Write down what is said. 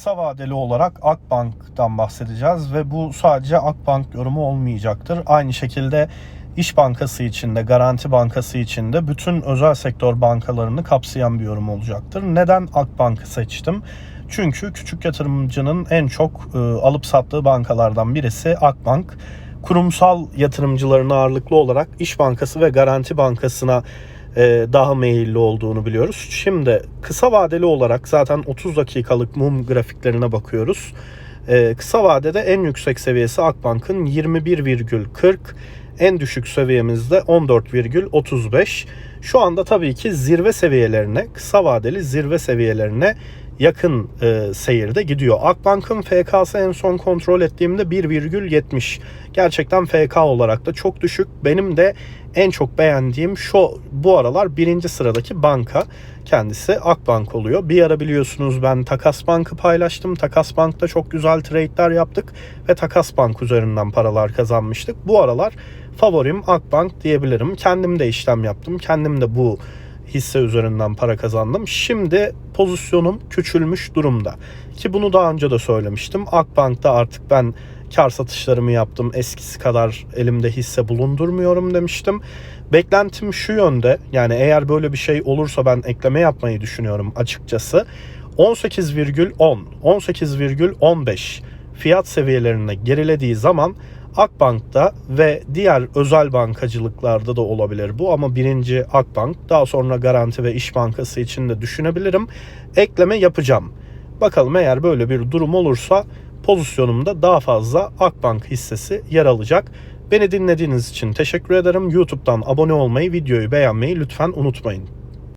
kısa vadeli olarak Akbank'tan bahsedeceğiz ve bu sadece Akbank yorumu olmayacaktır. Aynı şekilde İş Bankası içinde, Garanti Bankası içinde bütün özel sektör bankalarını kapsayan bir yorum olacaktır. Neden Akbank'ı seçtim? Çünkü küçük yatırımcının en çok e, alıp sattığı bankalardan birisi Akbank. Kurumsal yatırımcıların ağırlıklı olarak İş Bankası ve Garanti Bankası'na daha meyilli olduğunu biliyoruz. Şimdi kısa vadeli olarak zaten 30 dakikalık mum grafiklerine bakıyoruz. E, kısa vadede en yüksek seviyesi Akbank'ın 21,40 en düşük seviyemizde 14,35. Şu anda tabii ki zirve seviyelerine, kısa vadeli zirve seviyelerine yakın e, seyirde gidiyor. Akbank'ın FK'sı en son kontrol ettiğimde 1,70. Gerçekten FK olarak da çok düşük. Benim de en çok beğendiğim şu bu aralar birinci sıradaki banka kendisi Akbank oluyor. Bir ara biliyorsunuz ben Takas Bank'ı paylaştım. Takas Bank'ta çok güzel trade'ler yaptık ve Takas Bank üzerinden paralar kazanmıştık. Bu aralar favorim Akbank diyebilirim. Kendim de işlem yaptım. Kendim de bu hisse üzerinden para kazandım. Şimdi pozisyonum küçülmüş durumda. Ki bunu daha önce de söylemiştim. Akbank'ta artık ben kar satışlarımı yaptım. Eskisi kadar elimde hisse bulundurmuyorum demiştim. Beklentim şu yönde. Yani eğer böyle bir şey olursa ben ekleme yapmayı düşünüyorum açıkçası. 18,10, 18,15 fiyat seviyelerine gerilediği zaman Akbank'ta ve diğer özel bankacılıklarda da olabilir bu ama birinci Akbank daha sonra Garanti ve İş Bankası için de düşünebilirim. Ekleme yapacağım. Bakalım eğer böyle bir durum olursa pozisyonumda daha fazla Akbank hissesi yer alacak. Beni dinlediğiniz için teşekkür ederim. YouTube'dan abone olmayı, videoyu beğenmeyi lütfen unutmayın.